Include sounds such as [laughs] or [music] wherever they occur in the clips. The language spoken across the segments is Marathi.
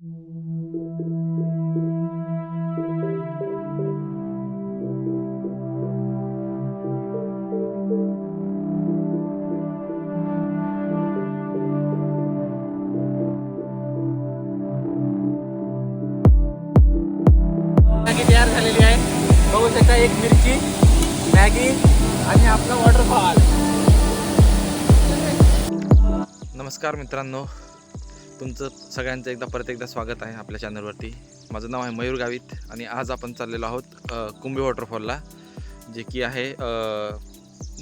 तयार झालेली आहे. बघू शकता एक मिरची मॅगी आणि आपला वॉटरफॉल नमस्कार मित्रांनो. तुमचं सगळ्यांचं एकदा परत एकदा स्वागत आहे आपल्या चॅनलवरती. माझं नाव आहे मयूर गावित आणि आज आपण चाललेलो आहोत कुंभी वॉटरफॉलला जे की आहे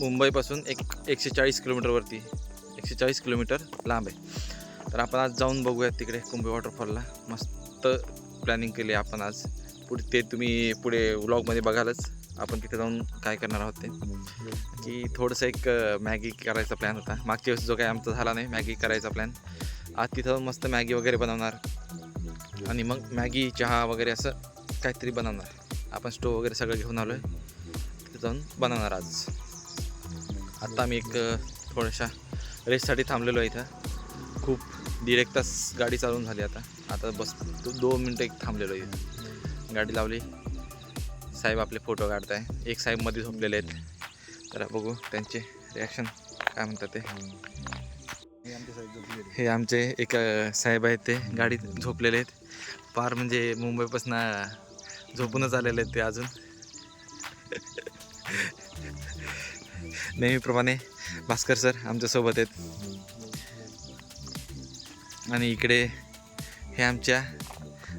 मुंबईपासून एक एकशे चाळीस किलोमीटरवरती एकशे चाळीस किलोमीटर लांब आहे. तर आपण आज जाऊन बघूयात तिकडे कुंभी वॉटरफॉलला. मस्त प्लॅनिंग केली आहे आपण आज. पुढे ते तुम्ही पुढे व्लॉगमध्ये बघालच. आपण तिथे जाऊन काय करणार आहोत ते. की थोडंसं एक मॅगी करायचा प्लॅन होता. मागच्या वेळेस जो काही आमचा झाला नाही मॅगी करायचा प्लॅन आज तिथं मस्त मॅगी वगैरे बनवणार. आणि मग मॅगी चहा वगैरे असं काहीतरी बनवणार. आपण स्टोव वगैरे सगळं घेऊन आलो आहे तिथं जाऊन बनवणार आज. आत्ता आम्ही एक थोड्याशा रेससाठी थांबलेलो आहे इथं. खूप दीड एक तास गाडी चालून झाली आता. आता बस दो- दोन मिनटं एक थांबलेलो आहे. इथं गाडी लावली. साहेब आपले फोटो काढत आहे एक साहेबमध्ये झोपलेले आहेत. तर बघू त्यांचे रिॲक्शन काय म्हणतात ते? हे आमचे एक साहेब आहेत ते गाडीत झोपलेले आहेत. फार म्हणजे मुंबईपासून झोपूनच आलेले आहेत ते अजून. [laughs] नेहमीप्रमाणे भास्कर सर आमच्यासोबत आहेत. आणि इकडे हे आमच्या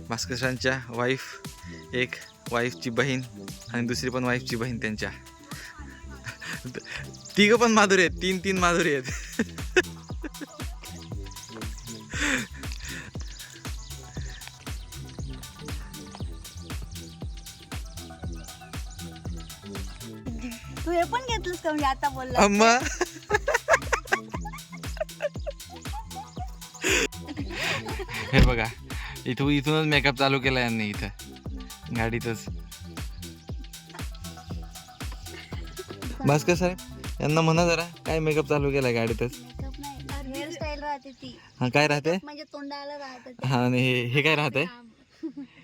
भास्कर सरांच्या वाईफ एक वाईफची बहीण आणि दुसरी पण वाईफची बहीण त्यांच्या. [laughs] तिघं पण माधुरी आहेत तीन तीन माधुरी आहेत. [laughs] हे पण घेतलंस का? म्हणजे आता बोलला अम्मा हे बघा इथून इथूनच मेकअप चालू केला यांनी इथं. गाडीतच. भास्कर साहेब यांना म्हणा जरा काय मेकअप चालू केलाय गाडीतच? हेअरस्टाईल राहते ती. हा काय राहते? म्हणजे तोंडाला राहते ते. हा आणि हे हे काय राहते?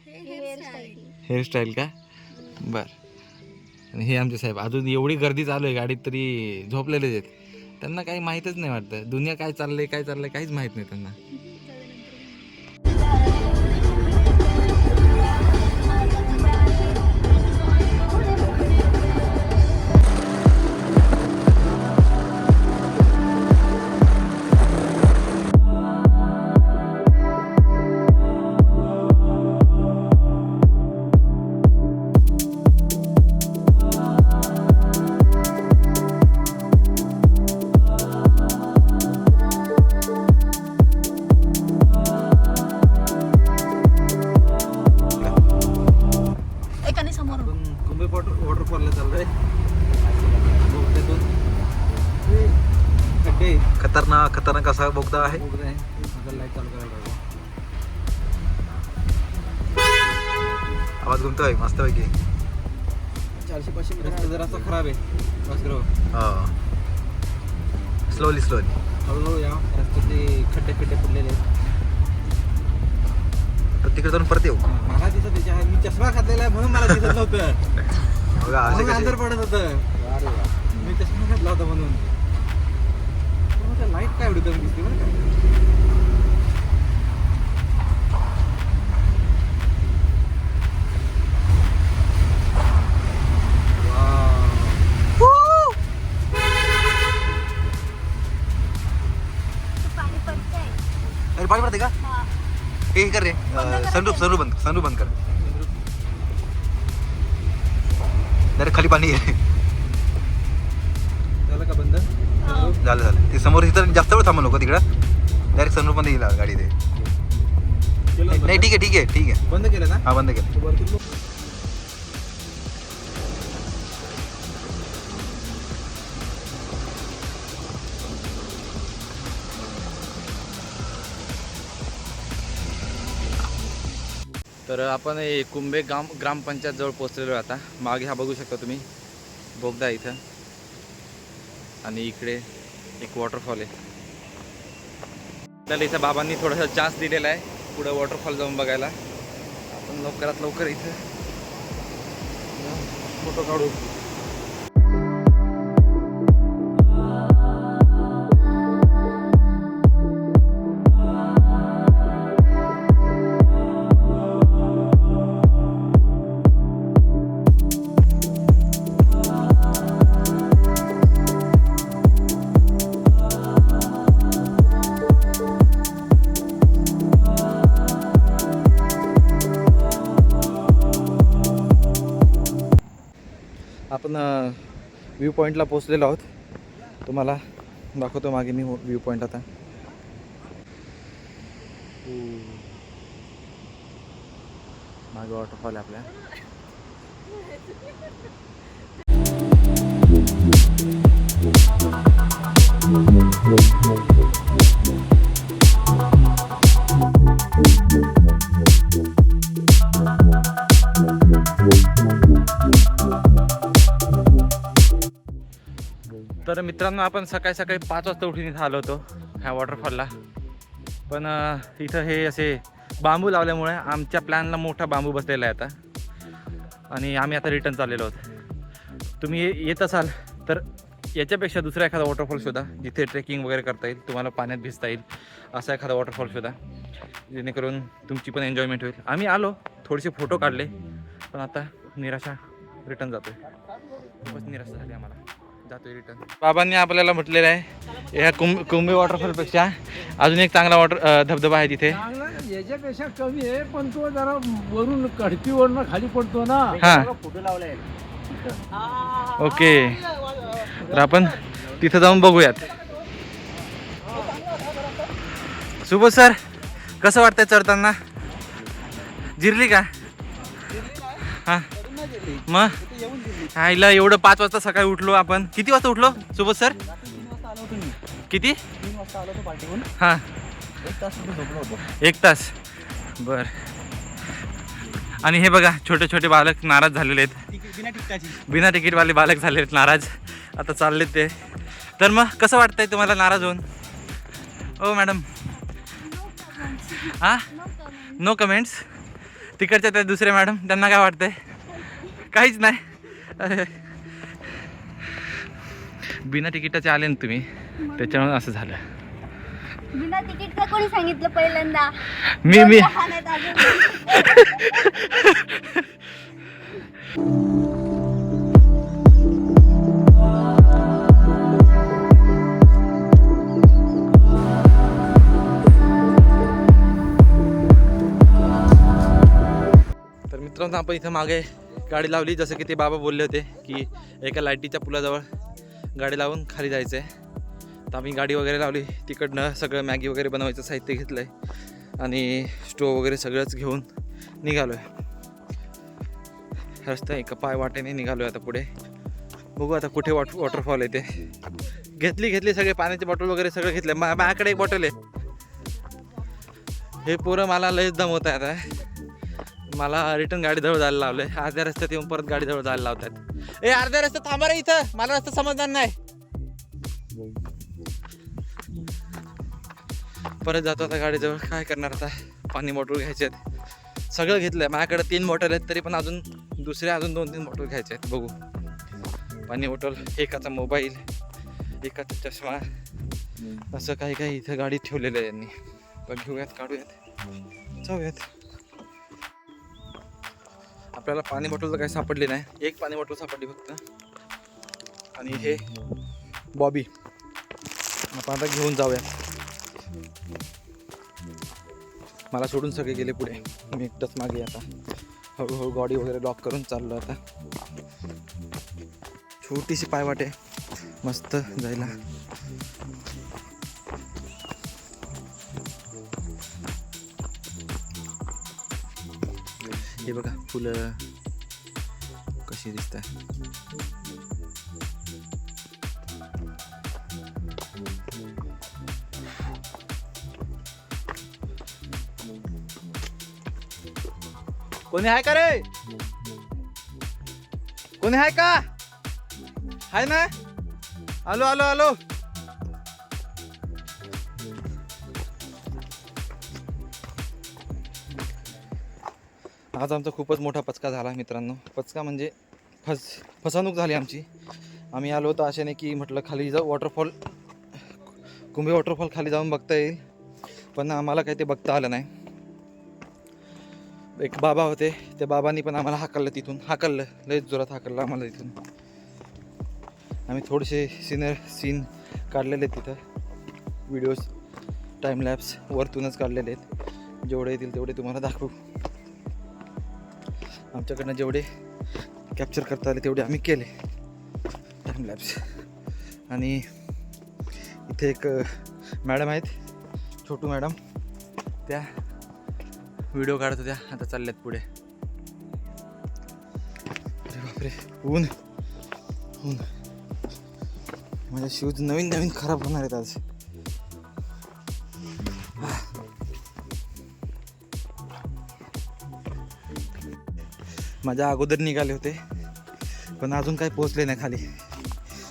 हेअरस्टाईल हेअरस्टाईल का? बर. आणि हे आमचे साहेब अजून एवढी गर्दी चालू आहे गाडीत तरी झोपलेलेच आहेत. त्यांना काही माहीतच नाही वाटतं. दुनिया काय चाललंय काय चाललंय काहीच माहीत नाही त्यांना. खतरनाक खतरनाक असा बोगदा आहे. आवाज घुमतोय? मस्त पैकी. चारशे पाचशे रस्ता जरासा खराब आहे. स्लोली स्लोली हळूहळू या. रस्त्याचे खड्डे खड्डे पडलेले आहेत. तर तिकडे जाऊन परत येऊ. मला दिसत त्याच्या मी चष्मा घातलेला आहे म्हणून मला दिसत नव्हतं. [laughs] असे कसे पडत होतं. मी चष्मा घातला होता म्हणून. लाईट काय एवढी दम दिसते बरं का अरे पाणी पडते का हे कर रे बंद करा सनरूप सनरूप बंद सनरूप बंद कर। खाली पाणी आहे झालं झालं. ते समोर इथं जास्त वेळ थांबू नको तिकडं. डायरेक्ट सनरूपमध्ये येईल गाडी ते. नाही ठीक आहे ठीक आहे ठीक आहे. बंद केलं ना हा बंद केलं. तर आपण हे कुंभे ग्राम ग्रामपंचायत जवळ पोहोचलेलो आहे आता. मागे हा बघू शकता तुम्ही. बोगदा इथं. आणि इकडे एक वॉटरफॉल आहे. तर इथं बाबांनी थोडासा चान्स दिलेला आहे. पुढं वॉटरफॉल जाऊन बघायला. आपण लवकरात लवकर इथं फोटो काढू. आपण व्ह्यू पॉईंटला पोचलेलो आहोत. तुम्हाला दाखवतो मागे मी हो- व्ह्यू पॉईंट आता. मागे वॉटरफॉल आहे आपल्या. मित्रांनो आपण सकाळी सकाळी पाच वाजता उठून इथं आलो होतो ह्या वॉटरफॉलला पण इथं हे असे बांबू लावल्यामुळे आमच्या प्लॅनला मोठा बांबू बसलेला आहे आता. आणि आम्ही आता रिटर्न चाललेलो आहोत. तुम्ही येत असाल तर याच्यापेक्षा दुसरा एखादा वॉटरफॉल शोधा जिथे ट्रेकिंग वगैरे करता येईल तुम्हाला पाण्यात भिजता येईल असा एखादा वॉटरफॉल शोधा जेणेकरून तुमची पण एन्जॉयमेंट होईल. आम्ही आलो थोडेसे फोटो काढले पण आता निराशा रिटर्न जातोय. खूपच निराशा झाली आम्हाला. जातोय रिटर्न बाबांनी आपल्याला म्हटलेलं आहे या कुंभ कुंभी वॉटरफॉलपेक्षा अजून एक चांगला वॉटर धबधबा आहे तिथे. याच्यापेक्षा कमी आहे पण तो जरा वरून कडकीवरनं खाली पडतो ना. हा. ओके. तर आपण तिथं जाऊन बघूयात. सुबोध सर कसं वाटतंय चढताना? जिरली का? हा. मग? आईला एवढं पाच वाजता सकाळी उठलो आपण. किती वाजता उठलो? सुबोध सर? किती? हा. एक तास. बर. आणि हे बघा छोटे छोटे बालक नाराज झालेले आहेत. बिना तिकीटवाले बालक झाले आहेत नाराज. आता चाललेत ते. तर मग कसं वाटतंय तुम्हाला नाराज होऊन? ओ मॅडम. हां? No comments? तिकडच्या त्या दुसऱ्या मॅडम त्यांना काय वाटतंय? काहीच नाही. बिना तिकिटाचे आले ना तुम्ही त्याच्यामुळे असं झालं बिना तिकीट का कोणी सांगितलं पहिल्यांदा मी मी. तर मित्रांनो आपण इथं मागे गाडी लावली जसं की ते बाबा बोलले होते की एका लाईटीच्या पुलाजवळ गाडी लावून खाली जायचं आहे तर आम्ही गाडी वगैरे लावली तिकडनं सगळं मॅगी वगैरे बनवायचं साहित्य घेतलं आहे आणि स्टोव वगैरे सगळंच घेऊन निघालो आहे रस्ता एका पाय वाटेने निघालो आहे आता पुढे. बघू आता कुठे वॉट वॉटरफॉल आहे ते. घेतली घेतली सगळे पाण्याची बॉटल वगैरे सगळं घेतलं मा माझ्याकडे एक बॉटल आहे. हे पोरं मला लयच दमवत आहे आता मला रिटर्न गाडी जवळ जायला लावलंय. अर्ध्या रस्त्यात येऊन परत गाडी जवळ जायला लावतात. ए अर्ध्या रस्त्यात थांबा रे इथं. मला रस्ता समजणार नाही. परत जातो आता गाडीजवळ काय करणार आता? पाणी बॉटल घ्यायचे आहेत. सगळं घेतलंय. माझ्याकडे तीन बॉटल आहेत तरी पण अजून दुसऱ्या अजून दोन तीन बॉटल घ्यायचे आहेत. बघू. पाणी बॉटल एकाचा मोबाईल एकाचा चष्मा. असं काही काही इथं गाडी ठेवलेलं आहे यांनी. पण घेऊयात काढूयात. जाऊयात. आपल्याला पाणी बॉटल तर काही सापडली नाही. एक पाणी बॉटल सापडली फक्त. आणि हे बॉबी. आपण आता घेऊन जाऊया. मला सोडून सगळे गेले पुढे. मी एकटंच मागे आता. हळूहळू गाडी वगैरे लॉक करून चाललो आता. छोटीशी पायवाट. आहे मस्त जायला. हे बघा फुलं कशी दिसत कोणी आहे का रे? कोणी आहे का? हाय ना? आलो आलो आलो. आज आमचा खूपच मोठा पचका झाला मित्रांनो. पचका म्हणजे फस फसवणूक झाली आमची. आम्ही आलो होतो आशेने की म्हटलं खाली जाऊ वॉटरफॉल कुंभे वॉटरफॉल खाली जाऊन बघता येईल. पण आम्हाला काही ते बघता आलं नाही. एक बाबा होते त्या बाबांनी पण आम्हाला हाकललं तिथून. हाकललं लयच जोरात हाकललं आम्हाला तिथून. आम्ही थोडेसे सीनर सीन काढलेले आहेत तिथं. व्हिडिओज टाईमलॅप्स वरतूनच काढलेले आहेत. जेवढे येतील तेवढे तुम्हाला दाखवू. आमच्याकडनं जेवढे कॅप्चर करता आले तेवढे आम्ही केले. टाईम लॅब्स आणि इथे एक मॅडम आहेत. छोटू मॅडम त्या व्हिडिओ काढत होत्या. आता चालल्यात पुढे. अरे बापरे. ऊन. ऊन. माझ्या शूज नवीन नवीन खराब होणार आहेत आज. माझ्या अगोदर निघाले होते पण अजून काही पोहोचले नाही खाली.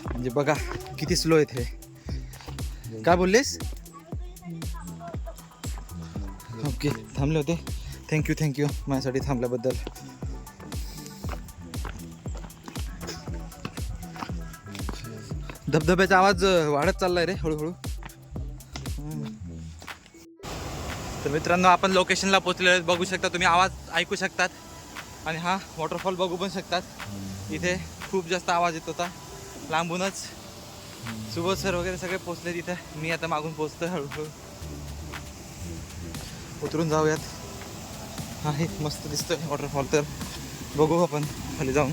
म्हणजे बघा किती स्लो आहेत हे. काय बोललेस? ओके थांबले होते. थँक्यू थँक्यू माझ्यासाठी थांबल्याबद्दल. धबधब्याचा आवाज वाढत चाललाय रे हळूहळू. तर मित्रांनो आपण लोकेशनला पोचलेलो बघू शकता तुम्ही आवाज ऐकू शकतात. आणि हा वॉटरफॉल बघू पण शकतात. इथे खूप जास्त आवाज येत होता. लांबूनच. सुबोध सर वगैरे सगळे पोचले तिथं. मी आता मागून पोचतोय हळूहळू. उतरून जाऊयात. हा हे मस्त दिसतोय वॉटरफॉल तर. बघू आपण खाली जाऊन.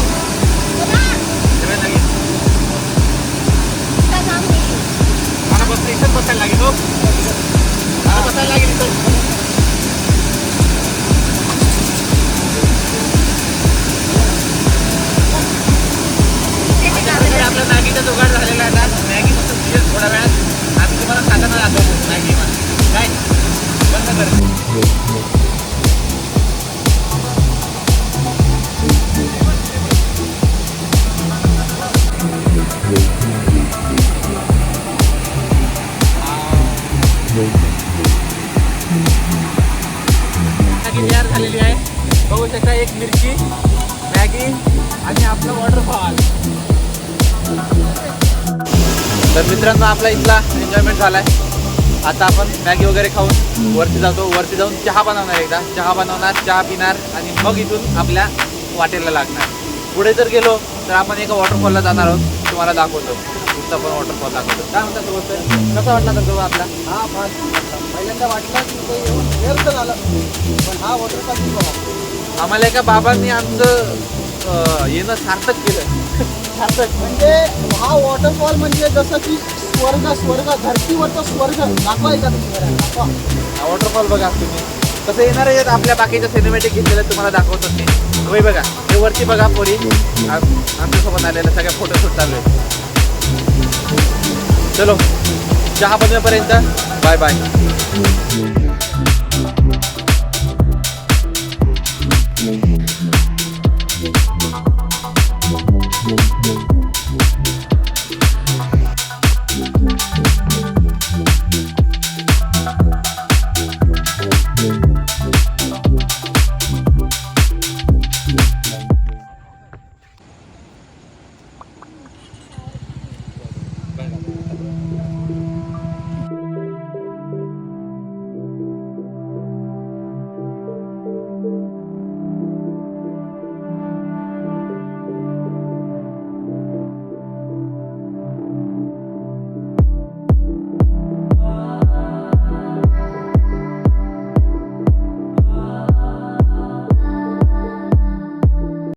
तयार झालेली आहे. बघू शकता एक मिरची मॅगी आणि आपलं वॉटरफॉल तर मित्रांनो आपला इथला एन्जॉयमेंट झालाय. आता आपण मॅगी वगैरे खाऊन वरती जातो. वरती जाऊन चहा बनवणार एकदा. चहा बनवणार चहा पिणार आणि मग इथून आपल्या वाटेला लागणार. पुढे जर गेलो तर आपण एका वॉटरफॉलला जाणार आहोत. तुम्हाला दाखवतो. तुमचा पण वॉटरफॉल दाखवतो. काय म्हणता सोबत सर? कसा वाटला तर सोबत आपला हा फार पहिल्यांदा वाटलं की ते येऊन व्यर्थ झालं. पण हा वॉटरफॉल आवडला. आम्हाला एका बाबांनी आमचं येणं सार्थक केलं. सार्थक. म्हणजे हा वॉटरफॉल म्हणजे जसं की स्वर्ग स्वर्ग धरतीवरचा स्वर्ग. दाखवायचा तुम्ही दाखवा. हा वॉटरफॉल बघा तुम्ही. कसं येणार आहेत आपल्या बाकीच्या सिनेमॅटिक घेतलेल्या तुम्हाला दाखवत होते. होय बघा हे वरती बघा पोरी. आमच्यासोबत आलेल्या सगळ्या फोटोशूट चालू आहे चलो चहा बनवेपर्यंत बाय बाय